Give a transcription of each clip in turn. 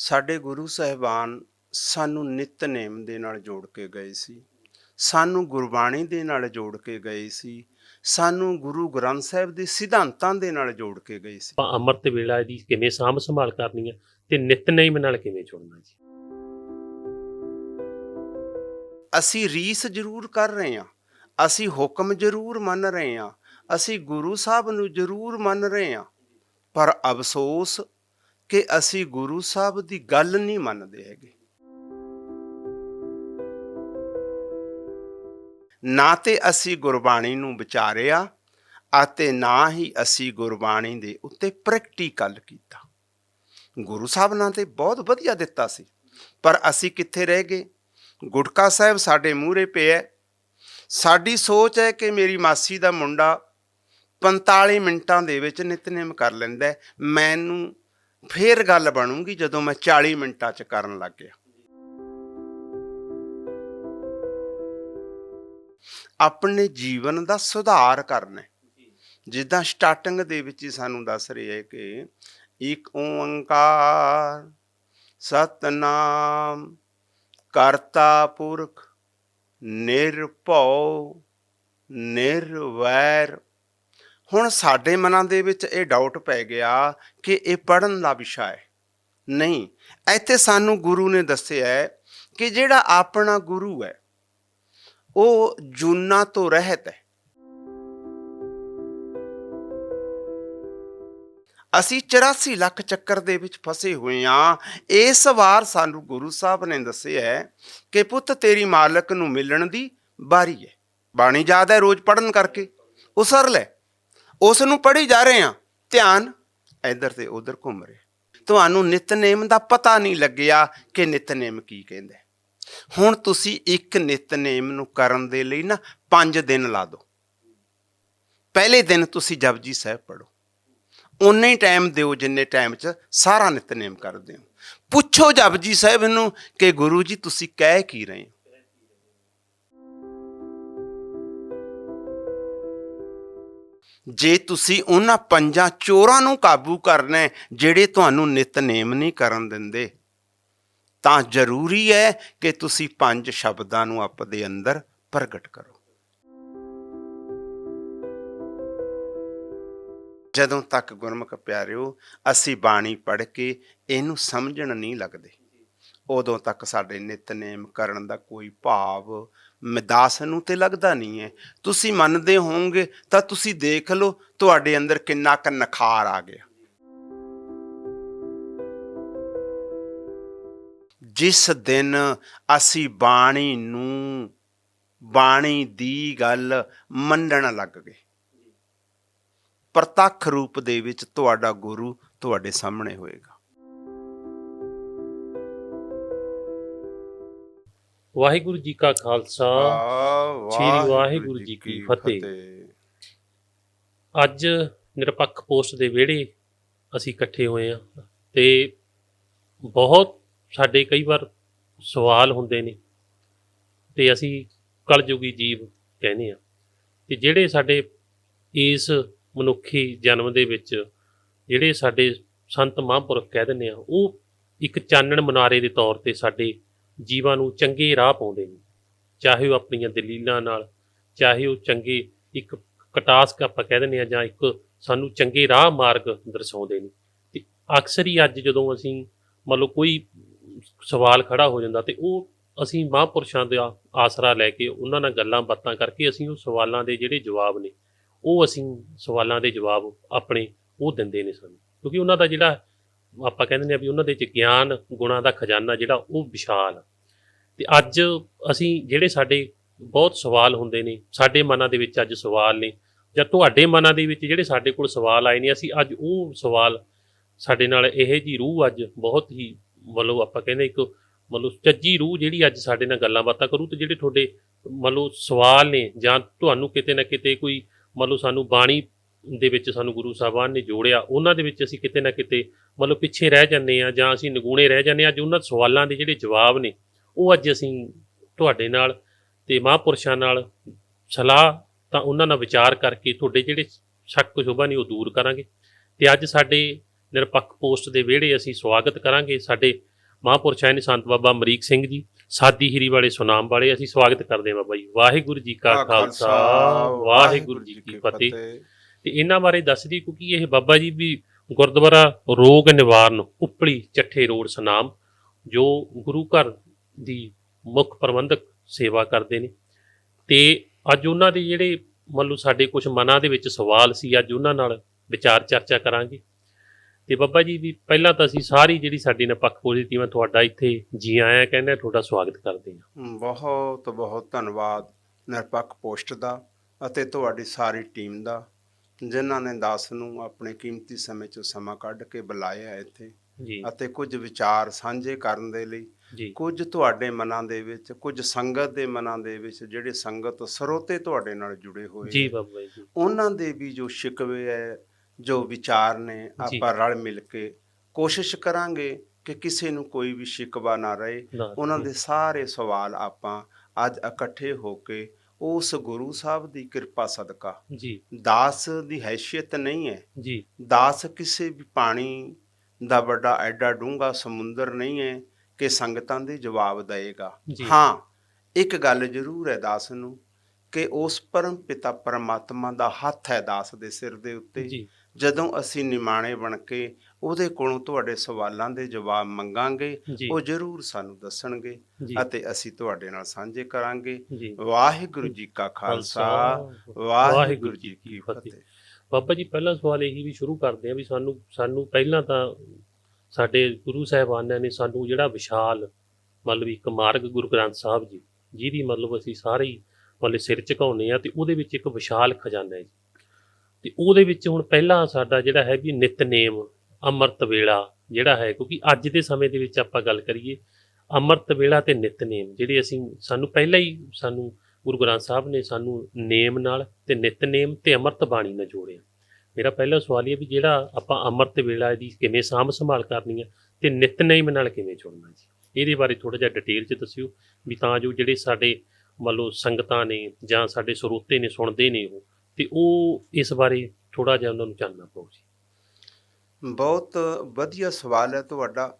ਸਾਡੇ ਗੁਰੂ ਸਾਹਿਬਾਨ ਸਾਨੂੰ ਨਿਤਨੇਮ ਦੇ ਨਾਲ ਜੋੜ ਕੇ ਗਏ ਸੀ। ਸਾਨੂੰ ਗੁਰਬਾਣੀ ਦੇ ਨਾਲ ਜੋੜ ਕੇ ਗਏ ਸੀ। ਸਾਨੂੰ ਗੁਰੂ ਗ੍ਰੰਥ ਸਾਹਿਬ ਦੇ ਸਿਧਾਂਤਾਂ ਦੇ ਨਾਲ ਜੋੜ ਕੇ ਗਏ ਸੀ। ਆਪਾਂ ਅੰਮ੍ਰਿਤ ਵੇਲਾ ਦੀ ਕਿਵੇਂ ਸਾਂਭ ਸੰਭਾਲ ਕਰਨੀ ਹੈ ਤੇ ਨਿਤਨੇਮ ਨਾਲ ਕਿਵੇਂ ਜੁੜਨਾ ਜੀ? ਅਸੀਂ ਰੀਸ ਜ਼ਰੂਰ ਕਰ ਰਹੇ ਹਾਂ। ਅਸੀਂ ਹੁਕਮ ਜ਼ਰੂਰ ਮੰਨ ਰਹੇ ਹਾਂ। ਅਸੀਂ ਗੁਰੂ ਸਾਹਿਬ ਨੂੰ ਜ਼ਰੂਰ ਮੰਨ ਰਹੇ ਹਾਂ। ਪਰ ਅਫਸੋਸ ਕਿ ਅਸੀਂ ਗੁਰੂ ਸਾਹਿਬ ਦੀ ਗੱਲ ਨਹੀਂ ਮੰਨਦੇ ਹੈਗੇ। ਨਾ ਤੇ ਅਸੀਂ ਗੁਰਬਾਣੀ ਨੂੰ ਵਿਚਾਰਿਆ ਅਤੇ ਨਾ ਹੀ ਅਸੀਂ ਗੁਰਬਾਣੀ ਦੇ ਉੱਤੇ ਪ੍ਰੈਕਟੀਕਲ ਕੀਤਾ। ਗੁਰੂ ਸਾਹਿਬ ਨਾਲ ਤੇ ਬਹੁਤ ਵਧੀਆ ਦਿੱਤਾ ਸੀ, ਪਰ ਅਸੀਂ ਕਿੱਥੇ ਰਹਿ ਗਏ? ਗੁਟਕਾ ਸਾਹਿਬ ਸਾਡੇ ਮੂਹਰੇ ਪਿਆ ਹੈ। ਸਾਡੀ ਸੋਚ ਹੈ ਕਿ ਮੇਰੀ ਮਾਸੀ ਦਾ ਮੁੰਡਾ 45 ਮਿੰਟਾਂ ਦੇ ਵਿੱਚ ਨਿਤਨੇਮ ਕਰ ਲੈਂਦਾ ਮੈਨੂੰ ਫੇਰ ਗੱਲ ਬਣੂਗੀ ਜਦੋਂ ਮੈਂ 40 ਮਿੰਟਾਂ 'ਚ ਕਰਨ ਲੱਗ ਗਿਆ। ਆਪਣੇ ਜੀਵਨ ਦਾ ਸੁਧਾਰ ਕਰਨਾ। ਜਿੱਦਾਂ ਸਟਾਰਟਿੰਗ ਦੇ ਵਿੱਚ ਹੀ ਸਾਨੂੰ ਦੱਸ ਰਹੇ ਹੈ ਕਿ ਇੱਕ ਓੰਕਾਰ, ਸਤਨਾਮ, ਕਰਤਾ ਪੁਰਖ, ਨਿਰਭਉ, ਨਿਰਵੈਰ। ਹੁਣ ਸਾਡੇ ਮਨਾਂ ਦੇ ਵਿੱਚ ਇਹ ਡਾਊਟ ਪੈ ਗਿਆ ਕਿ ਇਹ ਪੜਨ ਦਾ ਵਿਸ਼ਾ ਹੈ। ਨਹੀਂ, ਇੱਥੇ ਸਾਨੂੰ ਗੁਰੂ ਨੇ ਦੱਸਿਆ ਹੈ ਕਿ ਜਿਹੜਾ ਆਪਣਾ ਗੁਰੂ ਹੈ, ਉਹ ਜੁਨਾ ਤੋਂ ਰਹਿਤ ਹੈ। ਅਸੀਂ 84 ਲੱਖ ਚੱਕਰ ਦੇ ਵਿੱਚ ਫਸੇ ਹੋਏ ਹਾਂ। ਇਸ ਵਾਰ ਸਾਨੂੰ ਗੁਰੂ ਸਾਹਿਬ ਨੇ ਦੱਸਿਆ ਹੈ ਕਿ ਪੁੱਤ ਤੇਰੀ ਮਾਲਕ ਨੂੰ ਮਿਲਣ ਦੀ ਬਾਰੀ ਹੈ। ਬਾਣੀ ਯਾਦ ਹੈ ਰੋਜ਼ ਪੜਨ ਕਰਕੇ। ਉਸਰ ਲੈ। ਉਸ ਨੂੰ ਪੜ੍ਹੀ ਜਾ ਰਹੇ ਹਾਂ। ਧਿਆਨ ਇੱਧਰ ਤੇ ਉੱਧਰ ਘੁੰਮ ਰਿਹਾ। ਤੁਹਾਨੂੰ ਨਿਤਨੇਮ ਦਾ ਪਤਾ ਨਹੀਂ ਲੱਗਿਆ ਕਿ ਨਿਤਨੇਮ ਕੀ ਕਹਿੰਦਾ ਹੁਣ ਤੁਸੀਂ ਇੱਕ ਨਿਤਨੇਮ ਨੂੰ ਕਰਨ ਦੇ ਲਈ ਨਾ 5 ਦਿਨ ਲਾ ਦਿਓ। ਪਹਿਲੇ ਦਿਨ ਤੁਸੀਂ ਜਪਜੀ ਸਾਹਿਬ ਪੜੋ ਉਨੇ ਹੀ ਟਾਈਮ ਦਿਓ ਜਿੰਨੇ ਟਾਈਮ 'ਚ ਸਾਰਾ ਨਿਤਨੇਮ ਕਰਦੇ ਹੋ। ਪੁੱਛੋ ਜਪਜੀ ਸਾਹਿਬ ਨੂੰ ਕਿ ਗੁਰੂ ਜੀ, ਤੁਸੀਂ ਕਹਿ ਕੀ ਰਹੇ ਹੋ? ਜੇ ਤੁਸੀਂ ਉਹਨਾਂ ਪੰਜਾਂ ਚੋਰਾਂ ਨੂੰ ਕਾਬੂ ਕਰਨਾ ਹੈ, ਜਿਹੜੇ ਤੁਹਾਨੂੰ ਨਿਤਨੇਮ ਨਹੀਂ ਕਰਨ ਦਿੰਦੇ, ਤਾਂ ਜ਼ਰੂਰੀ ਹੈ ਕਿ ਤੁਸੀਂ ਪੰਜ ਸ਼ਬਦਾਂ ਨੂੰ ਆਪਦੇ ਅੰਦਰ ਪ੍ਰਗਟ ਕਰੋ। ਜਦੋਂ ਤੱਕ ਗੁਰਮੁਖ ਪਿਆਰਿਓ, ਅਸੀਂ ਬਾਣੀ ਪੜ੍ਹ ਕੇ ਇਹਨੂੰ ਸਮਝਣ ਨਹੀਂ ਲੱਗਦੇ। ਉਦੋਂ ਤੱਕ ਸਾਡੇ ਨਿਤਨੇਮ ਕਰਨ ਦਾ ਕੋਈ ਭਾਵ ਮਿਦਾਸ ਨੂੰ ਤੇ ਲੱਗਦਾ ਨਹੀਂ ਹੈ। ਤੁਸੀਂ ਮੰਨਦੇ ਹੋਵੋਗੇ ਤਾਂ ਤੁਸੀਂ ਦੇਖ ਲਓ ਤੁਹਾਡੇ ਅੰਦਰ ਕਿੰਨਾ ਕੁ ਨਖਾਰ ਆ ਗਿਆ। ਜਿਸ ਦਿਨ ਅਸੀਂ ਬਾਣੀ ਨੂੰ, ਬਾਣੀ ਦੀ ਗੱਲ ਮੰਨਣ ਲੱਗ ਗਏ, ਪ੍ਰਤੱਖ ਰੂਪ ਦੇ ਵਿੱਚ ਤੁਹਾਡਾ ਗੁਰੂ ਤੁਹਾਡੇ ਸਾਹਮਣੇ ਹੋਏਗਾ। ਵਾਹਿਗੁਰੂ ਜੀ ਕਾ ਖਾਲਸਾ ਸ੍ਰੀ ਵਾਹਿਗੁਰੂ ਜੀ ਕੀ ਫਤਿਹ। ਅੱਜ ਨਿਰਪੱਖ ਪੋਸਟ ਦੇ ਵਿਹੜੇ ਅਸੀਂ ਇਕੱਠੇ ਹੋਏ ਆ ਤੇ ਬਹੁਤ ਸਾਡੇ ਕਈ ਵਾਰ ਸਵਾਲ ਹੁੰਦੇ ਨੇ ਤੇ ਅਸੀਂ ਕਲਯੁਗੀ ਜੀਵ ਕਹਿੰਦੇ ਆ ਤੇ ਜਿਹੜੇ ਸਾਡੇ ਇਸ ਮਨੁੱਖੀ ਜਨਮ ਦੇ ਵਿੱਚ ਜਿਹੜੇ ਸਾਡੇ ਸੰਤ ਮਹਾਂਪੁਰਖ ਕਹਿ ਦਿੰਦੇ ਆ ਉਹ ਇੱਕ ਚਾਨਣ ਮਨਾਰੇ ਦੇ ਤੌਰ ਤੇ ਸਾਡੇ ਜੀਵਾਂ ਨੂੰ ਚੰਗੇ ਰਾਹ ਪਾਉਂਦੇ ਨੇ। ਚਾਹੇ ਉਹ ਆਪਣੀਆਂ ਦਲੀਲਾਂ ਨਾਲ, ਚਾਹੇ ਉਹ ਚੰਗੇ ਇੱਕ ਕਟਾਸਕ ਆਪਾਂ ਕਹਿ ਦਿੰਦੇ ਆ ਜਾਂ ਇੱਕ ਸਾਨੂੰ ਚੰਗੇ ਰਾਹ ਮਾਰਗ ਦਰਸਾਉਂਦੇ ਨੇ। ਤੇ ਅਕਸਰ ਹੀ ਅੱਜ ਜਦੋਂ ਅਸੀਂ ਮੰਨ ਲਓ ਕੋਈ ਸਵਾਲ ਖੜਾ ਹੋ ਜਾਂਦਾ ਤੇ ਉਹ ਅਸੀਂ ਮਹਾਂਪੁਰਸ਼ਾਂ ਦਾ ਆਸਰਾ ਲੈ ਕੇ ਉਹਨਾਂ ਨਾਲ ਗੱਲਾਂ ਬਾਤਾਂ ਕਰਕੇ ਅਸੀਂ ਉਹ ਸਵਾਲਾਂ ਦੇ ਜਿਹੜੇ ਜਵਾਬ ਨੇ, ਉਹ ਅਸੀਂ ਸਵਾਲਾਂ ਦੇ ਜਵਾਬ ਆਪਣੇ ਉਹ ਦਿੰਦੇ ਨੇ ਸਾਨੂੰ। ਕਿਉਂਕਿ ਉਹਨਾਂ ਦਾ ਜਿਹੜਾ ਆਪਾਂ ਕਹਿੰਦੇ ਨੇ ਵੀ ਉਹਨਾਂ ਦੇ ਚ ਗਿਆਨ, ਗੁਣਾਂ ਦਾ ਖਜ਼ਾਨਾ ਜਿਹੜਾ ਉਹ ਵਿਸ਼ਾਲ ਆ। ਤੇ ਅੱਜ ਅਸੀਂ ਜਿਹੜੇ ਸਾਡੇ ਬਹੁਤ ਸਵਾਲ ਹੁੰਦੇ ਨੇ, ਸਾਡੇ ਮਨਾਂ ਦੇ ਵਿੱਚ ਅੱਜ ਸਵਾਲ ਨੇ, ਜਾਂ ਤੁਹਾਡੇ ਮਨਾਂ ਦੇ ਵਿੱਚ ਜਿਹੜੇ ਸਾਡੇ ਕੋਲ ਸਵਾਲ ਆਏ ਨੇ, ਅਸੀਂ ਅੱਜ ਉਹ ਸਵਾਲ ਸਾਡੇ ਨਾਲ ਇਹ ਜੀ ਰੂਹ ਅੱਜ ਬਹੁਤ ਹੀ ਮਤਲਬ ਆਪਾਂ ਕਹਿੰਦੇ ਇੱਕ ਮਤਲਬ ਚੱਜੀ ਰੂਹ ਜਿਹੜੀ ਅੱਜ ਸਾਡੇ ਨਾਲ ਗੱਲਾਂ ਬਾਤਾਂ ਕਰੂ ਤੇ ਜਿਹੜੇ ਤੁਹਾਡੇ ਮਤਲਬ ਸਵਾਲ ਨੇ ਜਾਂ ਤੁਹਾਨੂੰ ਕਿਤੇ ਨਾ ਕਿਤੇ ਕੋਈ ਮਤਲਬ ਸਾਨੂੰ ਬਾਣੀ ਦੇ ਵਿੱਚ ਸਾਨੂੰ ਗੁਰੂ ਸਾਹਿਬਾਨ ਨੇ ਜੋੜਿਆ ਉਹਨਾਂ ਦੇ ਵਿੱਚ ਅਸੀਂ ਕਿਤੇ ਨਾ ਕਿਤੇ ਮਤਲਬ ਪਿੱਛੇ ਰਹਿ ਜਾਂਦੇ ਆ ਜਾਂ ਅਸੀਂ ਨਿਗੂਣੇ ਰਹਿ ਜਾਂਦੇ ਆ ਅੱਜ ਉਹਨਾਂ ਸਵਾਲਾਂ ਦੇ ਜਿਹੜੇ ਜਵਾਬ ਨੇ ਉਹ ਅੱਜ ਅਸੀਂ ਤੁਹਾਡੇ ਨਾਲ ਤੇ ਮਹਾਂਪੁਰਸ਼ਾਂ ਨਾਲ ਸਲਾਹ ਤਾਂ ਉਹਨਾਂ ਨਾਲ ਵਿਚਾਰ ਕਰਕੇ ਤੁਹਾਡੇ ਜਿਹੜੇ ਸ਼ੱਕ ਸ਼ੁਬਾ ਨੇ ਉਹ ਦੂਰ ਕਰਾਂਗੇ। ਤੇ ਅੱਜ ਸਾਡੇ ਨਿਰਪੱਖ ਪੋਸਟ ਦੇ ਵਿਹੜੇ ਅਸੀਂ ਸਵਾਗਤ ਕਰਾਂਗੇ। ਸਾਡੇ ਮਹਾਂਪੁਰਸ਼ ਨੇ ਸੰਤ ਬਾਬਾ ਅਮਰੀਕ ਸਿੰਘ ਜੀ ਸਾਦੀ ਹੀਰੀ ਵਾਲੇ ਸੁਨਾਮ ਵਾਲੇ ਅਸੀਂ ਸਵਾਗਤ ਕਰਦੇ ਹਾਂ ਬਾਬਾ ਜੀ। ਵਾਹਿਗੁਰੂ ਜੀ ਕਾ ਖਾਲਸਾ ਵਾਹਿਗੁਰੂ ਜੀ ਕੀ ਫਤਿਹ। ਤੇ ਇਹਨਾਂ ਬਾਰੇ ਦੱਸਦੀ ਕਿਉਂਕਿ ਇਹ ਬਾਬਾ ਜੀ ਵੀ ਗੁਰਦੁਆਰਾ ਰੋਗ ਨਿਵਾਰਨ ਉਪਲੀ ਚੱਠੇ ਰੋਡ ਸਨਾਮ, ਜੋ ਗੁਰੂ ਘਰ ਦੀ ਮੁੱਖ ਪ੍ਰਬੰਧਕ ਸੇਵਾ ਕਰਦੇ ਨੇ। ਤੇ ਅੱਜ ਉਹਨਾਂ ਦੇ ਜਿਹੜੇ ਮੰਨ ਲਓ ਸਾਡੇ ਕੁਝ ਮਨਾਂ ਦੇ ਵਿੱਚ ਸਵਾਲ ਸੀ, ਅੱਜ ਉਹਨਾਂ ਨਾਲ ਵਿਚਾਰ ਚਰਚਾ ਕਰਾਂਗੇ। ਤੇ ਬਾਬਾ ਜੀ ਵੀ ਪਹਿਲਾਂ ਤਾਂ ਅਸੀਂ ਸਾਰੀ ਜਿਹੜੀ ਸਾਡੀ ਨਿਰਪੱਖ ਪੋਜੀ ਟੀਮ ਹੈ ਤੁਹਾਡਾ ਇੱਥੇ ਜੀ ਆਇਆ ਕਹਿੰਦਾ, ਤੁਹਾਡਾ ਸਵਾਗਤ ਕਰਦੇ ਹਾਂ। ਬਹੁਤ ਬਹੁਤ ਧੰਨਵਾਦ ਨਿਰਪੱਖ ਪੋਸਟ ਦਾ ਅਤੇ ਤੁਹਾਡੀ ਸਾਰੀ ਟੀਮ ਦਾ। ਜਿਨ੍ਹਾਂ ਨੇ ਦਾਸ ਨੂੰ ਆਪਣੇ ਕੀਮਤੀ ਸਮੇਂ 'ਚੋਂ ਸਮਾਂ ਕੱਢ ਕੇ ਬੁਲਾਇਆ ਇੱਥੇ ਜੀ। ਅਤੇ ਕੁਝ ਵਿਚਾਰ ਸਾਂਝੇ ਕਰਨ ਦੇ ਲਈ ਕੁਝ ਤੁਹਾਡੇ ਮਨਾਂ ਦੇ ਵਿੱਚ ਕੁਝ ਸੰਗਤ ਦੇ ਮਨਾਂ ਦੇ ਵਿੱਚ ਜਿਹੜੇ ਸੰਗਤ ਸਰੋਤੇ ਤੁਹਾਡੇ ਨਾਲ ਜੁੜੇ ਹੋਏ ਜੀ ਬਾਬਾ ਜੀ। ਉਹਨਾਂ ਦੇ ਵੀ ਜੋ ਸ਼ਿਕਵੇ ਹੈ ਜੋ ਵਿਚਾਰ ਨੇ। ਆਪਾਂ ਰਲ ਮਿਲ ਕੇ ਕੋਸ਼ਿਸ਼ ਕਰਾਂਗੇ ਕਿ ਕਿਸੇ ਨੂੰ ਕੋਈ ਵੀ ਸ਼ਿਕਵਾ ਨਾ ਰਹੇ। ਉਹਨਾਂ ਦੇ ਸਾਰੇ ਸਵਾਲ ਆਪਾਂ ਅੱਜ ਇਕੱਠੇ ਹੋ ਕੇ ਉਸ ਗੁਰੂ ਸਾਹਿਬ ਦੀ ਕਿਰਪਾ ਸਦਕਾ। ਜੀ। ਦਾਸ ਦੀ ਹੈਸੀਅਤ ਨਹੀਂ ਹੈ। ਜੀ। ਦਾਸ ਕਿਸੇ ਵੀ ਪਾਣੀ ਦਾ ਵੱਡਾ ਐਡਾ ਡੂੰਘਾ ਸਮੁੰਦਰ ਨਹੀਂ ਹੈ ਕਿ ਸੰਗਤਾਂ ਦੇ ਜਵਾਬ ਦੇਏਗਾ ਜੀ। ਹਾਂ ਇੱਕ ਗੱਲ ਜ਼ਰੂਰ ਹੈ ਦਾਸ ਨੂੰ ਕਿ ਉਸ ਪਰਮ ਪਿਤਾ ਪਰਮਾਤਮਾ ਦਾ ਹੱਥ ਹੈ ਦਾਸ ਦੇ ਸਿਰ ਦੇ ਉੱਤੇ। ਜਦੋਂ ਅਸੀਂ ਨਿਮਾਣੇ ਬਣ ਕੇ ਉਹਦੇ ਕੋਲੋਂ ਤੁਹਾਡੇ ਸਵਾਲਾਂ ਦੇ ਜਵਾਬ ਮੰਗਾਂਗੇ ਉਹ ਜ਼ਰੂਰ ਸਾਨੂੰ ਦੱਸਣਗੇ ਅਤੇ ਅਸੀਂ ਤੁਹਾਡੇ ਨਾਲ ਸਾਂਝੇ ਕਰਾਂਗੇ। ਵਾਹਿਗੁਰੂ ਜੀ ਕਾ ਖਾਲਸਾ ਵਾਹਿਗੁਰੂ ਜੀ ਕੀ ਫਤਿਹ। ਬਾਬਾ ਜੀ ਪਹਿਲਾ ਸਵਾਲ ਇਹੀ ਵੀ ਸ਼ੁਰੂ ਕਰਦੇ ਆ ਵੀ ਸਾਨੂੰ ਸਾਨੂੰ ਪਹਿਲਾਂ ਤਾਂ ਸਾਡੇ ਗੁਰੂ ਸਾਹਿਬਾਨਾਂ ਨੇ ਸਾਨੂੰ ਜਿਹੜਾ ਵਿਸ਼ਾਲ ਮਤਲਬ ਇੱਕ ਮਾਰਗ ਗੁਰੂ ਗ੍ਰੰਥ ਸਾਹਿਬ ਜੀ ਜਿਹਦੀ ਮਤਲਬ ਅਸੀਂ ਸਾਰੇ ਹੀ ਮਤਲਬ ਸਿਰ ਝੁਕਾਉਂਦੇ ਆ ਤੇ ਉਹਦੇ ਵਿੱਚ ਇੱਕ ਵਿਸ਼ਾਲ ਖਜ਼ਾਨਾ ਹੈ ਜੀ। ਤੇ ਉਹਦੇ ਵਿੱਚ ਹੁਣ ਪਹਿਲਾਂ ਸਾਡਾ ਜਿਹੜਾ ਹੈ ਵੀ ਨਿਤਨੇਮ ਅੰਮ੍ਰਿਤ ਵੇਲਾ ਜਿਹੜਾ ਹੈ, ਕਿਉਂਕਿ ਅੱਜ ਦੇ ਸਮੇਂ ਦੇ ਵਿੱਚ ਆਪਾਂ ਗੱਲ ਕਰੀਏ, ਅੰਮ੍ਰਿਤ ਵੇਲਾ ਤੇ ਨਿਤਨੇਮ ਜਿਹੜੇ ਅਸੀਂ ਸਾਨੂੰ ਪਹਿਲਾਂ ਹੀ ਸਾਨੂੰ ਗੁਰੂ ਗ੍ਰੰਥ ਸਾਹਿਬ ਨੇ ਸਾਨੂੰ ਨੇਮ ਨਾਲ ਤੇ ਨਿਤਨੇਮ ਤੇ ਅੰਮ੍ਰਿਤ ਬਾਣੀ ਨਾਲ ਜੋੜਿਆ। ਮੇਰਾ ਪਹਿਲਾ ਸਵਾਲ ਇਹ ਵੀ ਜਿਹੜਾ ਆਪਾਂ ਅੰਮ੍ਰਿਤ ਵੇਲਾ ਦੀ ਕਿਵੇਂ ਸਾਂਭ ਸੰਭਾਲ ਕਰਨੀ ਹੈ ਤੇ ਨਿਤਨੇਮ ਨਾਲ ਕਿਵੇਂ ਜੁੜਨਾ ਜੀ? ਇਹਦੇ ਬਾਰੇ ਥੋੜਾ ਜਿਹਾ ਡਿਟੇਲ ਚ ਦੱਸਿਓ ਵੀ ਤਾਂ ਜੋ ਜਿਹੜੇ ਸਾਡੇ ਮੰਨ ਲਓ ਸੰਗਤਾਂ ਨੇ ਜਾਂ ਸਾਡੇ ਸਰੋਤੇ ਨੇ, ਸੁਣਦੇ ਨੇ ਉਹ, ਤੇ ਉਹ ਇਸ ਬਾਰੇ ਥੋੜਾ ਜਿਹਾ ਉਹਨਾਂ ਨੂੰ ਜਾਣਨਾ ਪਊ ਜੀ। ਬਹੁਤ ਵਧੀਆ ਸਵਾਲ ਹੈ ਤੁਹਾਡਾ।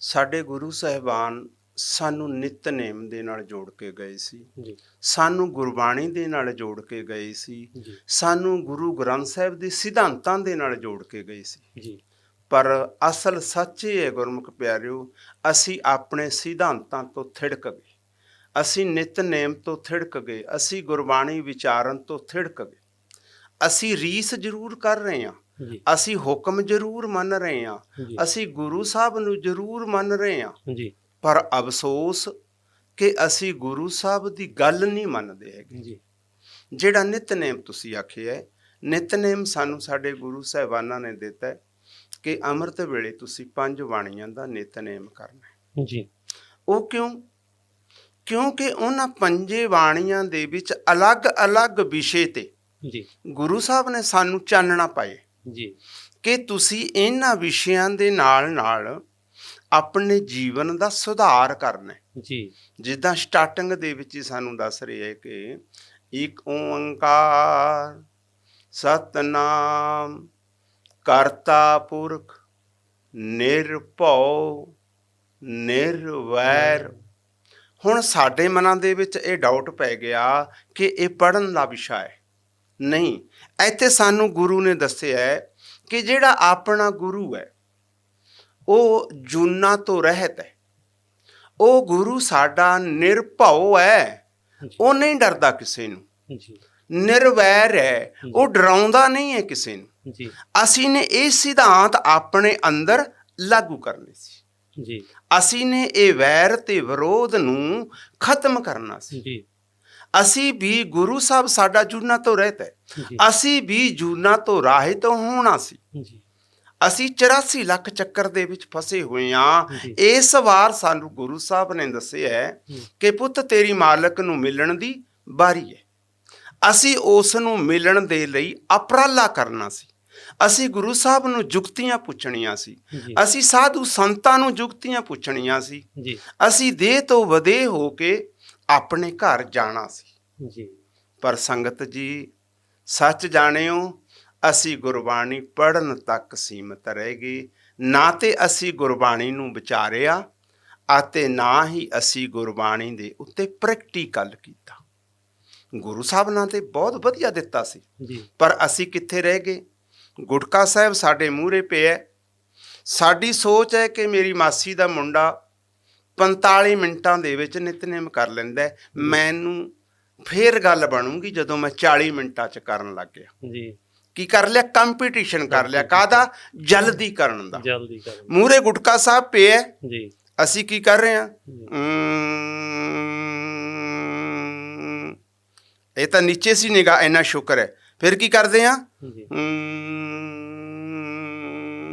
ਸਾਡੇ ਗੁਰੂ ਸਾਹਿਬਾਨ ਸਾਨੂੰ ਨਿਤਨੇਮ ਦੇ ਨਾਲ ਜੋੜ ਕੇ ਗਏ ਸੀ। ਜੀ। ਸਾਨੂੰ ਗੁਰਬਾਣੀ ਦੇ ਨਾਲ ਜੋੜ ਕੇ ਗਏ ਸੀ। ਸਾਨੂੰ ਗੁਰੂ ਗ੍ਰੰਥ ਸਾਹਿਬ ਦੇ ਸਿਧਾਂਤਾਂ ਦੇ ਨਾਲ ਜੋੜ ਕੇ ਗਏ ਸੀ। ਜੀ। ਪਰ ਅਸਲ ਸੱਚ ਇਹ ਹੈ ਗੁਰਮੁਖ ਪਿਆਰਿਓ ਅਸੀਂ ਆਪਣੇ ਸਿਧਾਂਤਾਂ ਤੋਂ ਥਿੜਕ ਗਏ। ਅਸੀਂ ਨਿਤਨੇਮ ਤੋਂ ਥਿੜਕ ਗਏ। ਅਸੀਂ ਗੁਰਬਾਣੀ ਵਿਚਾਰਨ ਤੋਂ ਥਿੜਕ ਗਏ। ਅਸੀਂ ਰੀਸ ਜ਼ਰੂਰ ਕਰ ਰਹੇ ਹਾਂ। ਅਸੀਂ ਹੁਕਮ ਜ਼ਰੂਰ ਮੰਨ ਰਹੇ ਹਾਂ। ਅਸੀਂ ਗੁਰੂ ਸਾਹਿਬ ਨੂੰ ਜ਼ਰੂਰ ਮੰਨ ਰਹੇ ਹਾਂ। ਜੀ। ਪਰ ਅਫਸੋਸ ਕਿ ਅਸੀਂ ਗੁਰੂ ਸਾਹਿਬ ਦੀ ਗੱਲ ਨਹੀਂ ਮੰਨਦੇ ਹੈਗੇ। ਜੀ। ਜਿਹੜਾ ਨਿਤਨੇਮ ਤੁਸੀਂ ਆਖਿਆ ਹੈ ਨਿਤਨੇਮ ਸਾਨੂੰ ਸਾਡੇ ਗੁਰੂ ਸਾਹਿਬਾਨਾਂ ਨੇ ਦਿੱਤਾ ਕਿ ਅੰਮ੍ਰਿਤ ਵੇਲੇ ਤੁਸੀਂ ਪੰਜ ਬਾਣੀਆਂ ਦਾ ਨਿਤਨੇਮ ਕਰਨਾ ਹੈ। ਜੀ। ਉਹ ਕਿਉਂ? ਕਿਉਂਕਿ ਉਹਨਾਂ ਪੰਜੇ ਬਾਣੀਆਂ ਦੇ ਵਿੱਚ ਅਲੱਗ-ਅਲੱਗ ਵਿਸ਼ੇ ਤੇ ਜੀ। ਗੁਰੂ ਸਾਹਿਬ ਨੇ ਸਾਨੂੰ ਚਾਨਣਾ ਪਾਏ। ਜੀ। ਕਿ ਤੁਸੀਂ ਇਹਨਾਂ ਵਿਸ਼ਿਆਂ ਦੇ ਨਾਲ-ਨਾਲ ਆਪਣੇ ਜੀਵਨ ਦਾ ਸੁਧਾਰ ਕਰਨਾ ਜੀ। ਜਿੱਦਾਂ ਸਟਾਰਟਿੰਗ ਦੇ ਵਿੱਚ ਹੀ ਸਾਨੂੰ ਦੱਸ ਰਹੇ ਹੈ ਕਿ ਇੱਕ ਓੰਕਾਰ ਸਤਨਾਮ ਕਰਤਾ ਪੁਰਖ ਨਿਰਭਉ ਨਿਰਵੈਰ। ਹੁਣ ਸਾਡੇ ਮਨਾਂ ਦੇ ਵਿੱਚ ਇਹ ਡਾਊਟ ਪੈ ਗਿਆ ਕਿ ਇਹ ਪੜਨ ਦਾ ਵਿਸ਼ਾ ਹੈ। ਨਹੀਂ ਇੱਥੇ ਸਾਨੂੰ ਗੁਰੂ ਨੇ ਦੱਸਿਆ ਹੈ ਕਿ ਜਿਹੜਾ ਆਪਣਾ ਗੁਰੂ ਹੈ ਉਹ ਜੂਨਾ ਤੋਂ ਰਹਿਤ ਹੈ। ਉਹ ਗੁਰੂ ਸਾਡਾ ਨਿਰਭਉ ਹੈ ਉਹ ਨਹੀਂ ਡਰਦਾ ਕਿਸੇ ਨੂੰ। ਜੀ। ਨਿਰਵੈਰ ਹੈ ਉਹ ਡਰਾਉਂਦਾ ਨਹੀਂ ਹੈ ਕਿਸੇ ਨੂੰ। ਜੀ। ਅਸੀਂ ਨੇ ਇਹ ਸਿਧਾਂਤ ਆਪਣੇ ਅੰਦਰ ਲਾਗੂ ਕਰਨੇ ਸੀ। ਜੀ। ਅਸੀਂ ਨੇ ਇਹ ਵੈਰ ਤੇ ਵਿਰੋਧ ਨੂੰ ਖਤਮ ਕਰਨਾ ਸੀ। ਜੀ। ਅਸੀਂ ਵੀ ਗੁਰੂ ਸਾਹਿਬ ਸਾਡਾ ਜੂਨਾ ਤੋਂ ਰਹਿਤ ਹੈ। ਅਸੀਂ ਵੀ ਜੂਨਾ ਤੋਂ ਰਾਹਿਤ ਹੋਣਾ ਸੀ ਅਸੀਂ 84 ਲੱਖ ਚੱਕਰ ਦੇ ਵਿੱਚ ਫਸੇ ਹੋਏ ਜੀ। ਇਸ ਵਾਰ ਸਾਨੂੰ ਗੁਰੂ ਸਾਹਿਬ ਨੇ ਦੱਸਿਆ ਹੈ। ਕਿ ਪੁੱਤ ਤੇਰੀ ਮਾਲਕ ਨੂੰ ਮਿਲਣ ਦੀ ਵਾਰੀ ਹੈ। ਅਸੀਂ ਉਸ ਨੂੰ ਮਿਲਣ ਦੇ ਲਈ ਅਪਰਾਲਾ ਕਰਨਾ ਸੀ। ਅਸੀਂ ਗੁਰੂ ਸਾਹਿਬ ਨੂੰ ਜੁਗਤੀਆਂ ਪੁੱਛਣੀਆਂ ਸੀ। ਅਸੀਂ ਸਾਧੂ ਸੰਤਾਂ ਨੂੰ ਜੁਗਤੀਆਂ ਪੁੱਛਣੀਆਂ ਸੀ। ਅਸੀਂ ਦੇਹ ਤੋਂ ਵਧੇ ਹੋ ਕੇ ਆਪਣੇ ਘਰ ਜਾਣਾ ਸੀ। ਜੀ। ਪਰ ਸੰਗਤ ਜੀ ਸੱਚ ਜਾਣਿਓ ਅਸੀਂ ਗੁਰਬਾਣੀ ਪੜਨ ਤੱਕ ਸੀਮਤ ਰਹਿ ਗਏ। ਨਾ ਤੇ ਅਸੀਂ ਗੁਰਬਾਣੀ ਨੂੰ ਵਿਚਾਰਿਆ ਅਤੇ ਨਾ ਹੀ ਅਸੀਂ ਗੁਰਬਾਣੀ ਦੇ ਉੱਤੇ ਪ੍ਰੈਕਟੀਕਲ ਕੀਤਾ। ਗੁਰੂ ਸਾਹਿਬ ਨੇ ਤੇ ਬਹੁਤ ਵਧੀਆ ਦਿੱਤਾ ਸੀ। ਜੀ। ਪਰ ਅਸੀਂ ਕਿੱਥੇ ਰਹਿ ਗਏ? ਗੁਟਕਾ ਸਾਹਿਬ ਸਾਡੇ ਮੂਹਰੇ ਪਿਆ। ਸਾਡੀ ਸੋਚ ਹੈ ਕਿ ਮੇਰੀ ਮਾਸੀ ਦਾ ਮੁੰਡਾ 45 ਮਿੰਟਾਂ ਦੇ ਵਿੱਚ ਨਿਤਨੇਮ ਕਰ ਲੈਂਦਾ। ਮੈਨੂੰ ਫੇਰ ਗੱਲ ਬਣੂਗੀ ਜਦੋਂ ਮੈਂ 40 ਮਿੰਟਾਂ 'ਚ ਕਰਨ ਲੱਗ ਗਿਆ। ਜੀ। ਕੀ ਕਰ ਲਿਆ? ਕੰਪੀਟੀਸ਼ਨ ਕਰ ਲਿਆ। ਕਾਦਾ ਜਲਦੀ ਕਰਨ ਦਾ। ਜਲਦੀ ਕਰਨ ਮੂਹਰੇ ਗੁਟਕਾ ਸਾਹਿਬ ਪਿਆ। ਜੀ। ਅਸੀਂ ਕੀ ਕਰ ਰਹੇ ਅਮ, ਇਹ ਤਾਂ ਨੀਚੇ ਸੀ ਨਿਗਾ ਇੰਨਾ ਸ਼ੁਕਰ ਹੈ। ਫਿਰ ਕੀ ਕਰਦੇ ਅਮ,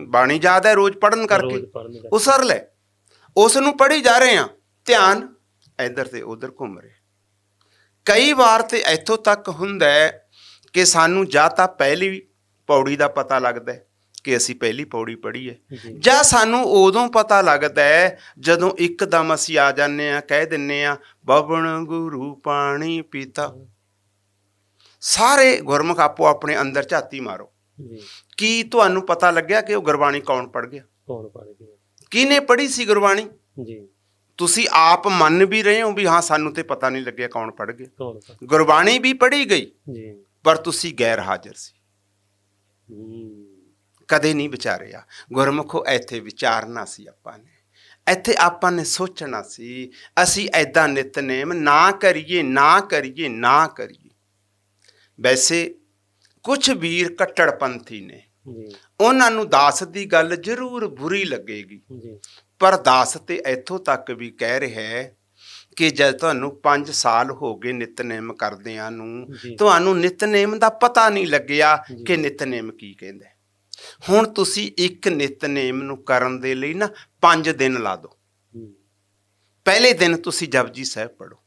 ਬਾਣੀ ਯਾਦ ਹੈ ਰੋਜ਼ ਪੜਨ ਕਰਕੇ। ਉਸਰ ਲੈ। ਉਸ ਨੂੰ ਪੜ੍ਹੀ ਜਾ ਰਹੇ ਹਾਂ। ਧਿਆਨ ਇੱਧਰ ਤੇ ਉਧਰ ਘੁੰਮ ਰਿਹਾ। ਕਈ ਵਾਰ ਤੇ ਇੱਥੋਂ ਤੱਕ ਹੁੰਦਾ ਹੈ ਕਿ ਸਾਨੂੰ ਜਾਂ ਤਾਂ ਪਹਿਲੀ ਪੌੜੀ ਦਾ ਪਤਾ ਲੱਗਦਾ ਹੈ ਕਿ ਅਸੀਂ ਪਹਿਲੀ ਪੌੜੀ ਪੜ੍ਹੀ ਹੈ ਜੀ। ਸਾਨੂੰ ਉਦੋਂ ਪਤਾ ਲੱਗਦਾ ਹੈ ਜਦੋਂ ਇੱਕਦਮ ਅਸੀਂ ਆ ਜਾਂਦੇ ਆ ਕਹਿ ਦਿੰਨੇ ਆ ਬਵਣ ਗੁਰੂ ਪਾਣੀ ਪੀਤਾ। ਸਾਰੇ ਗੁਰਮੁਖ ਆਪੋ ਆਪਣੇ ਅੰਦਰ ਝਾਤੀ ਮਾਰੋ। ਕੀ ਤੁਹਾਨੂੰ ਪਤਾ ਲੱਗਿਆ ਕਿ ਉਹ ਗੁਰਬਾਣੀ ਕੌਣ ਪੜ ਗਿਆ? ਕੌਣ ਪੜ ਗਿਆ? ਕਿਹਨੇ ਪੜ੍ਹੀ ਸੀ ਗੁਰਬਾਣੀ? ਜੀ। ਤੁਸੀਂ ਆਪ ਮੰਨ ਵੀ ਰਹੇ ਹੋ ਵੀ ਹਾਂ ਸਾਨੂੰ ਤੇ ਪਤਾ ਨਹੀਂ ਲੱਗਿਆ ਕੌਣ ਪੜ ਗਿਆ। ਗੁਰਬਾਣੀ ਵੀ ਪੜ੍ਹੀ ਗਈ ਜੀ। ਪਰ ਤੁਸੀਂ ਗੈਰ ਹਾਜ਼ਰ ਸੀ। ਕਦੇ ਨਹੀਂ ਵਿਚਾਰਿਆ। ਗੁਰਮੁਖੋ ਇੱਥੇ ਵਿਚਾਰਨਾ ਸੀ ਆਪਾਂ ਨੇ। ਇੱਥੇ ਆਪਾਂ ਨੇ ਸੋਚਣਾ ਸੀ ਅਸੀਂ ਐਦਾਂ ਨਿਤਨੇਮ ਨਾ ਕਰੀਏ ਨਾ ਕਰੀਏ ਨਾ ਕਰੀਏ। ਵੈਸੇ ਕੁਝ ਵੀਰ ਕੱਟੜਪੰਥੀ ਨੇ। ਉਹਨਾਂ ਨੂੰ ਦਾਸ ਦੀ ਗੱਲ ਜ਼ਰੂਰ ਬੁਰੀ ਲੱਗੇਗੀ ਜੀ ਪਰ ਦਾਸ ਤੇ ਇੱਥੋਂ ਤੱਕ ਵੀ ਕਹਿ ਰਿਹਾ ਹੈ ਕਿ ਜਦ ਤੁਹਾਨੂੰ 5 ਸਾਲ ਹੋ ਗਏ ਨਿਤਨੇਮ ਕਰਦਿਆਂ ਨੂੰ। ਤੁਹਾਨੂੰ ਨਿਤਨੇਮ ਦਾ ਪਤਾ ਨਹੀਂ ਲੱਗਿਆ। ਕਿ ਨਿਤਨੇਮ ਕੀ ਕਹਿੰਦਾ। ਹੁਣ ਤੁਸੀਂ ਇੱਕ ਨਿਤਨੇਮ ਨੂੰ ਕਰਨ ਦੇ ਲਈ ਨਾ 5 ਦਿਨ ਲਾ ਦਿਓ ਪਹਿਲੇ ਦਿਨ ਤੁਸੀਂ ਜਪਜੀ ਸਾਹਿਬ ਪੜੋ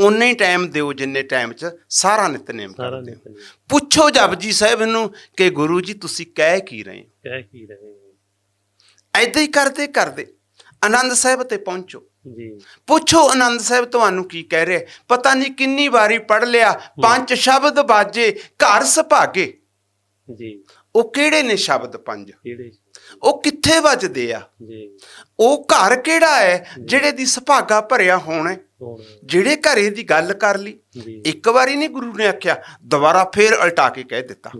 ਉਨੇ ਹੀ ਟਾਈਮ ਦਿਓ ਜਿੰਨੇ ਟਾਈਮ 'ਚ ਸਾਰਾ ਨਿਤਨੇਮ ਸਾਰਾ ਕਰਦੇ ਹੋ। ਨਿਤਨੇਮ। ਪੁੱਛੋ ਜਪਜੀ ਸਾਹਿਬ ਨੂੰ ਕਿ ਗੁਰੂ ਜੀ ਤੁਸੀਂ ਕਹਿ ਕੀ ਰਹੇ ਹੋ? ਕਹਿ ਕੀ ਰਹੇ ਹੋ? ਐਦਾਂ ਹੀ ਕਰਦੇ ਕਰਦੇ ਆਨੰਦ ਸਾਹਿਬ ਤੇ ਪਹੁੰਚੋ। ਜੀ। ਪੁੱਛੋ ਆਨੰਦ ਸਾਹਿਬ ਤੁਹਾਨੂੰ ਕੀ ਕਹਿ ਰਿਹਾ? ਹੈ। ਪਤਾ ਨਹੀਂ ਕਿੰਨੀ ਵਾਰੀ ਪੜ ਲਿਆ ਪੰਜ ਸ਼ਬਦ ਬਾਜੇ ਘਰ ਸੁਭਾਗੇ। ਜੀ। ਉਹ ਕਿਹੜੇ ਨੇ ਸ਼ਬਦ ਪੰਜ? ਕਿਹੜੇ ਉਹ ਕਿੱਥੇ ਵੱਜਦੇ ਆ? ਜੀ। ਉਹ ਘਰ ਕਿਹੜਾ ਹੈ ਜਿਹੜੇ ਦੀ ਸੁਭਾਗਾ ਭਰਿਆ ਹੋਣਾ ਹੈ? ਜਿਹੜੇ ਘਰੇ ਦੀ ਗੱਲ ਕਰ ਲਈ ਇੱਕ ਵਾਰੀ ਨਹੀਂ ਗੁਰੂ ਨੇ ਆਖਿਆ ਦੁਬਾਰਾ ਫੇਰ ਉਲਟਾ ਕੇ ਕਹਿ ਦਿੱਤਾ।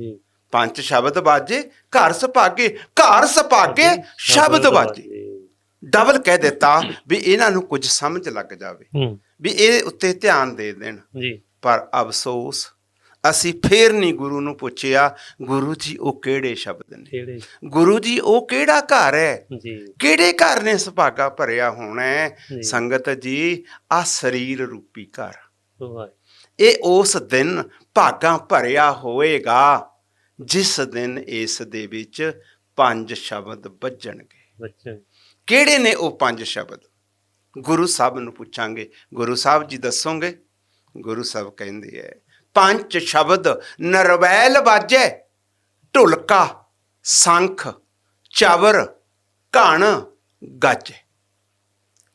ਪੰਜ ਸ਼ਬਦ ਬਾਜੇ ਘਰ ਸੁਭਾਗੇ ਘਰ ਸੁਭਾਗੇ ਸ਼ਬਦ ਬਾਜੇ। ਡਬਲ ਕਹਿ ਦਿੱਤਾ ਵੀ ਇਹਨਾਂ ਨੂੰ ਕੁਝ ਸਮਝ ਲੱਗ ਜਾਵੇ ਵੀ ਇਹਦੇ ਉੱਤੇ ਧਿਆਨ ਦੇ ਦੇਣ। ਜੀ। ਪਰ ਅਫਸੋਸ ਅਸੀਂ ਫੇਰ ਨਹੀਂ ਗੁਰੂ ਨੂੰ ਪੁੱਛਿਆ ਗੁਰੂ ਜੀ ਉਹ ਕਿਹੜੇ ਸ਼ਬਦ ਨੇ? ਗੁਰੂ ਜੀ ਉਹ ਕਿਹੜਾ ਘਰ ਹੈ? ਜੀ। ਕਿਹੜੇ ਘਰ ਨੇ ਸੁਭਾਗਾ ਭਰਿਆ ਹੋਣਾ ਹੈ। ਸੰਗਤ ਜੀ ਆ ਸਰੀਰ ਰੂਪੀ ਘਰ। ਇਹ ਉਸ ਦਿਨ ਭਾਗਾ ਭਰਿਆ ਹੋਏਗਾ ਜਿਸ ਦਿਨ ਇਸ ਦੇ ਵਿੱਚ ਪੰਜ ਸ਼ਬਦ ਵੱਜਣਗੇ। ਕਿਹੜੇ ਨੇ ਉਹ ਪੰਜ ਸ਼ਬਦ? ਗੁਰੂ ਸਾਹਿਬ ਨੂੰ ਪੁੱਛਾਂਗੇ। ਗੁਰੂ ਸਾਹਿਬ ਜੀ ਦੱਸੋਗੇ। ਗੁਰੂ ਸਾਹਿਬ ਕਹਿੰਦੇ ਐ ਪੰਜ ਸ਼ਬਦ ਨਰਵੈਲ ਬਾਜੈ ਢੁਲਕਾ ਸੰਖ ਚਵਰ ਘਣ ਗੱਜ।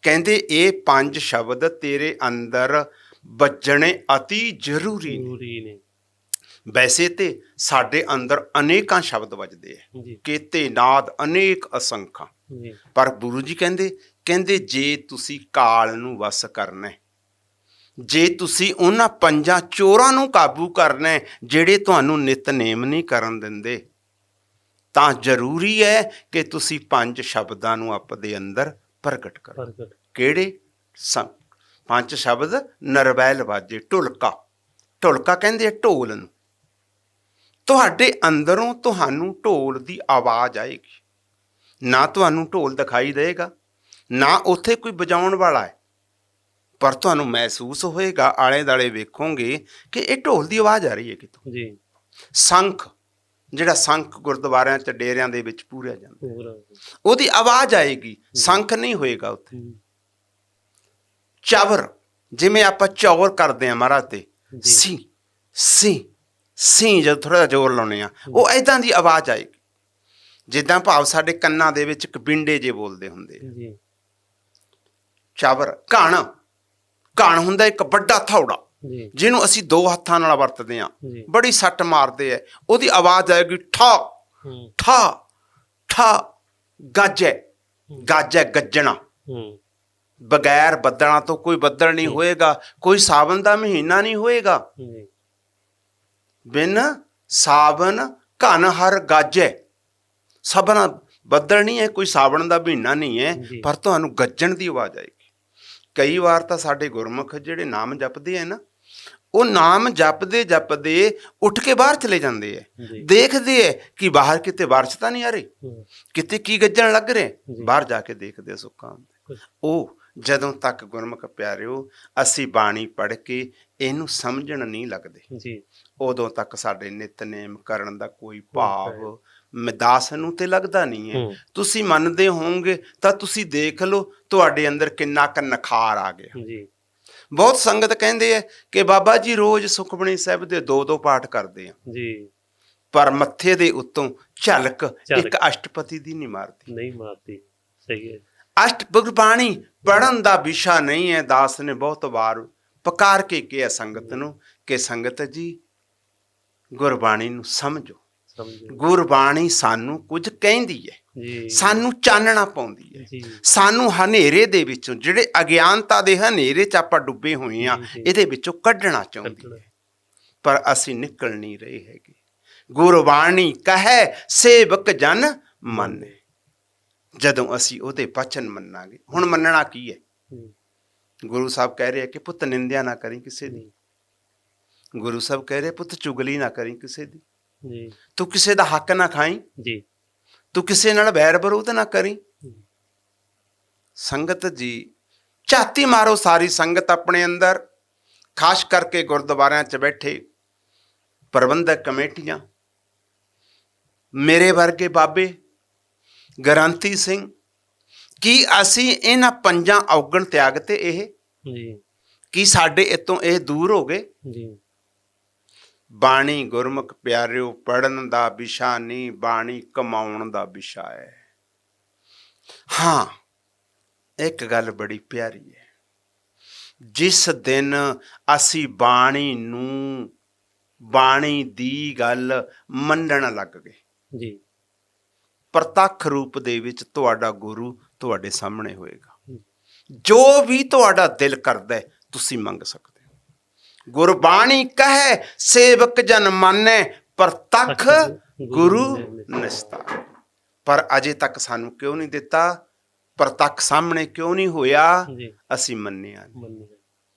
ਕਹਿੰਦੇ ਇਹ ਪੰਜ ਸ਼ਬਦ ਤੇਰੇ ਅੰਦਰ ਵੱਜਣੇ ਅਤੀ ਜ਼ਰੂਰੀ ਨੇ। ਜ਼ਰੂਰੀ ਨੇ। ਵੈਸੇ ਤੇ ਸਾਡੇ ਅੰਦਰ ਅਨੇਕਾਂ ਸ਼ਬਦ ਵੱਜਦੇ ਐ। ਜੀ। ਕੇਤੇ ਨਾਦ ਅਨੇਕ ਅਸੰਖਾਂ। ਜੀ। ਪਰ ਗੁਰੂ ਜੀ ਕਹਿੰਦੇ ਕਹਿੰਦੇ ਜੇ ਤੁਸੀਂ ਕਾਲ ਨੂੰ ਵਸ ਕਰਨਾ ਹੈ ਜੇ ਤੁਸੀਂ ਉਹਨਾਂ ਪੰਜਾਂ ਚੋਰਾਂ ਨੂੰ ਕਾਬੂ ਕਰਨਾ ਹੈ ਜਿਹੜੇ ਤੁਹਾਨੂੰ ਨਿਤਨੇਮ ਨਹੀਂ ਕਰਨ ਦਿੰਦੇ ਤਾਂ ਜ਼ਰੂਰੀ ਹੈ ਕਿ ਤੁਸੀਂ ਪੰਜ ਸ਼ਬਦਾਂ ਨੂੰ ਆਪਦੇ ਅੰਦਰ ਪ੍ਰਗਟ ਕਰੋ। ਕਿਹੜੇ? ਸੰ ਪੰਜ ਸ਼ਬਦ ਨਰਵੈਲ ਵਾਜੇ ਢੁਲਕਾ। ਢੁਲਕਾ ਕਹਿੰਦੇ ਢੋਲ ਨੂੰ। ਤੁਹਾਡੇ ਅੰਦਰੋਂ ਤੁਹਾਨੂੰ ਢੋਲ ਦੀ ਆਵਾਜ਼ ਆਏਗੀ। ਨਾ ਤੁਹਾਨੂੰ ਢੋਲ ਦਿਖਾਈ ਦੇਗਾ ਨਾ ਉੱਥੇ ਕੋਈ ਵਜਾਉਣ ਵਾਲਾ ਹੈ। ਪਰ ਤੁਹਾਨੂੰ ਮਹਿਸੂਸ ਹੋਏਗਾ ਆਲੇ ਦਾਲੇ ਵੇਖੋਗੇ ਕਿ ਇਹ ਢੋਲ ਦੀ ਆਵਾਜ਼ ਆ ਰਹੀ ਹੈ ਕਿਤੋਂ ਜੀ। ਸੰਖ ਜਿਹੜਾ ਸੰਖ ਗੁਰਦੁਆਰਿਆਂ ਚ ਡੇਰਿਆਂ ਦੇ ਵਿੱਚ ਪੂਰਿਆ ਜਾਂਦਾ। ਉਹਦੀ ਆਵਾਜ਼ ਆਏਗੀ ਸੰਖ ਨਹੀਂ ਹੋਏਗਾ ਉੱਥੇ। ਚਾਵਰ ਜਿਵੇਂ ਆਪਾਂ ਚੌਰ ਕਰਦੇ ਆ ਮਹਾਰਾਜ ਤੇ। ਸੀ ਸੀ ਸੀ ਜਦ ਥੋੜਾ ਜ਼ੋਰ ਲਾਉਨੇ ਆ ਉਹ ਐਦਾਂ ਦੀ ਆਵਾਜ਼ ਆਏਗੀ। ਜਿੱਦਾਂ ਭਾਵ ਸਾਡੇ ਕੰਨਾਂ ਦੇ ਵਿੱਚ ਇੱਕ ਬਿੰਡੇ ਜੇ ਬੋਲਦੇ ਹੁੰਦੇ। ਜੀ। ਚਾਵਰ ਘਣ ਘਣ ਹੁੰਦਾ ਇੱਕ ਵੱਡਾ ਥੌੜਾ। ਜਿਹਨੂੰ ਅਸੀਂ ਦੋ ਹੱਥਾਂ ਨਾਲ ਵਰਤਦੇ ਆ ਬੜੀ ਸੱਟ ਮਾਰਦੇ ਆ ਉਹਦੀ ਆਵਾਜ਼ ਆਏਗੀ ਠਾ ਠਾ ਠਾ ਗੱਜ। ਗੱਜ ਗੱਜਣਾ। ਬਗੈਰ ਬੱਦਲਾਂ ਤੋਂ ਕੋਈ ਬੱਦਲ ਨਹੀਂ ਹੋਏਗਾ ਕੋਈ ਸਾਵਨ ਦਾ ਮਹੀਨਾ ਨਹੀਂ ਹੋਏਗਾ। ਬਿਨ ਸਾਵਨ ਘਨ ਹਰ ਗਾਜੈ। ਸਭਨਾ ਬੱਦਲ ਨਹੀਂ ਹੈ ਕੋਈ ਸਾਵਣ ਦਾ ਮਹੀਨਾ ਨਹੀਂ ਹੈ। ਪਰ ਤੁਹਾਨੂੰ ਗੱਜਣ ਦੀ ਆਵਾਜ਼ ਆਏਗੀ। ਕਈ ਵਾਰ ਤਾਂ ਸਾਡੇ ਗੁਰਮੁਖ ਜਿਹੜੇ ਨਾਮ ਜਪਦੇ ਆ ਨਾ ਉਹ ਨਾਮ ਜਪਦੇ ਜਪਦੇ ਉੱਠ ਕੇ ਬਾਹਰ ਚਲੇ ਜਾਂਦੇ ਐ ਦੇਖਦੇ ਐ ਕਿ ਬਾਹਰ ਕਿਤੇ ਬਾਰਿਸ਼ ਤਾਂ ਨਹੀਂ ਆ ਰਹੀ ਕਿਤੇ ਕੀ ਗੱਜਣ ਲੱਗ ਰਿਹਾ। ਬਾਹਰ ਜਾ ਕੇ ਦੇਖਦੇ ਸੁੱਕਾ ਉਹ ਜਦੋਂ ਤੱਕ ਗੁਰਮੁਖ ਪਿਆਰਿਓ ਅਸੀਂ ਬਾਣੀ ਪੜ੍ਹ ਕੇ ਇਹਨੂੰ ਸਮਝਣ ਨਹੀਂ ਲੱਗਦੇ। ਜੀ। ਉਦੋਂ ਤੱਕ ਸਾਡੇ ਨਿਤਨੇਮ ਕਰਨ ਦਾ ਕੋਈ ਭਾਵ ਮਿਦਾਸ ਨੂੰ ਤੇ ਲੱਗਦਾ ਨਹੀਂ ਹੈ। ਤੁਸੀਂ ਮੰਨਦੇ ਹੋਵੋਗੇ ਤਾਂ ਤੁਸੀਂ ਦੇਖ ਲਓ ਤੁਹਾਡੇ ਅੰਦਰ ਕਿੰਨਾ ਕੁ ਨਖਾਰ ਆ ਗਿਆ। ਜੀ। ਬਹੁਤ ਸੰਗਤ ਕਹਿੰਦੇ ਆ ਕਿ ਬਾਬਾ ਜੀ ਰੋਜ਼ ਸੁਖਮਣੀ ਸਾਹਿਬ ਦੇ ਦੋ ਦੋ ਪਾਠ ਕਰਦੇ ਆ। ਜੀ। ਪਰ ਮੱਥੇ ਦੇ ਉੱਤੋਂ ਝਲਕ। ਇੱਕ ਅਸ਼ਟਪਤੀ ਦੀ ਨਹੀਂ ਮਾਰਦੀ। ਨਹੀਂ ਮਾਰਦੀ। ਸਹੀ ਹੈ। ਅਸ਼ਟ ਗੁਰਬਾਣੀ ਪੜਨ ਦਾ ਵਿਸ਼ਾ ਨਹੀਂ ਹੈ। ਦਾਸ ਨੇ ਬਹੁਤ ਵਾਰ ਪਕਾਰ ਕੇ ਕਿਹਾ ਸੰਗਤ ਨੂੰ ਕਿ ਸੰਗਤ ਜੀ ਗੁਰਬਾਣੀ ਨੂੰ ਸਮਝੋ। ਗੁਰਬਾਣੀ ਸਾਨੂੰ ਕੁਝ ਕਹਿੰਦੀ ਹੈ। ਜੀ। ਸਾਨੂੰ ਚਾਨਣਾ ਪਾਉਂਦੀ ਹੈ। ਸਾਨੂੰ ਹਨੇਰੇ ਦੇ ਵਿੱਚੋਂ ਜਿਹੜੇ ਅਗਿਆਨਤਾ ਦੇ ਹਨੇਰੇ 'ਚ ਆਪਾਂ ਡੁੱਬੇ ਹੋਏ ਆ। ਇਹਦੇ ਵਿੱਚੋਂ ਕੱਢਣਾ ਚਾਹੁੰਦੀ। ਹੈ। ਪਰ ਅਸੀਂ ਨਿਕਲ ਨਹੀਂ ਰਹੇ ਹੈਗੇ। ਗੁਰਬਾਣੀ ਕਹੈ ਸੇਵਕ ਜਨ ਮੰਨੇ। ਜਦੋਂ ਅਸੀਂ ਉਹਦੇ ਬਚਨ ਮੰਨਾਂਗੇ ਹੁਣ ਮੰਨਣਾ ਕੀ ਹੈ? ਗੁਰੂ ਸਾਹਿਬ ਕਹਿ ਰਹੇ ਆ ਕਿ ਪੁੱਤ ਨਿੰਦਿਆ ਨਾ ਕਰੀ ਕਿਸੇ ਦੀ। ਗੁਰੂ ਸਾਹਿਬ ਕਹਿ ਰਹੇ ਪੁੱਤ ਚੁਗਲੀ ਨਾ ਕਰੀ ਕਿਸੇ ਦੀ। ਜੀ। ਤੂੰ ਕਿਸੇ ਦਾ ਹੱਕ ਨਾ ਖਾਈ। ਜੀ। ਤੂੰ ਕਿਸੇ ਨਾਲ ਵੈਰ ਵਿਰੋਧ ਨਾ ਕਰੀ। ਸੰਗਤ ਜੀ ਝਾਤੀ ਮਾਰੋ ਸਾਰੀ ਸੰਗਤ ਆਪਣੇ ਅੰਦਰ। ਖਾਸ ਕਰਕੇ ਗੁਰਦੁਆਰਿਆਂ 'ਚ ਬੈਠੇ ਪ੍ਰਬੰਧਕ ਕਮੇਟੀਆਂ। ਮੇਰੇ ਵਰਗੇ ਬਾਬੇ ਗ੍ਰੰਥੀ ਸਿੰਘ ਕੀ ਅਸੀਂ ਇਹਨਾਂ ਪੰਜਾਂ ਔਗਣ ਤਿਆਗ ਤੇ ਇਹ? ਜੀ। ਕੀ ਸਾਡੇ ਇਤੋਂ ਇਹ ਦੂਰ ਹੋ ਗਏ? ਜੀ। ਬਾਣੀ ਗੁਰਮੁਖ ਪਿਆਰਿਓ ਪੜਨ ਦਾ ਵਿਸ਼ਾ ਨਹੀਂ ਬਾਣੀ ਕਮਾਉਣ ਦਾ ਵਿਸ਼ਾ ਹੈ ਹਾਂ ਇੱਕ ਗੱਲ ਬੜੀ ਪਿਆਰੀ ਹੈ ਜਿਸ ਦਿਨ ਅਸੀਂ ਬਾਣੀ ਨੂੰ ਬਾਣੀ ਦੀ ਗੱਲ ਮੰਨਣ ਲੱਗ ਗਏ। ਜੀ। ਪ੍ਰਤੱਖ ਰੂਪ ਦੇ ਵਿੱਚ ਤੁਹਾਡਾ ਗੁਰੂ ਤੁਹਾਡੇ ਸਾਹਮਣੇ ਹੋਏਗਾ। ਜੋ ਵੀ ਤੁਹਾਡਾ ਦਿਲ ਕਰਦਾ ਤੁਸੀਂ ਮੰਗ ਸਕਦੇ ਗੁਰਬਾਣੀ ਕਹੈ ਸੇਵਕ ਜਨ ਮੰਨੈ ਪ੍ਰਤੱਖ ਗੁਰੂ ਨਿਸਤਾਰ ਪਰ ਅਜੇ ਤੱਕ ਸਾਨੂੰ ਕਿਉਂ ਨਹੀਂ ਦਿੱਤਾ? ਪ੍ਰਤੱਖ ਸਾਹਮਣੇ ਕਿਉਂ ਨਹੀਂ ਹੋਇਆ? ਅਸੀਂ ਮੰਨਿਆ ਨਹੀਂ।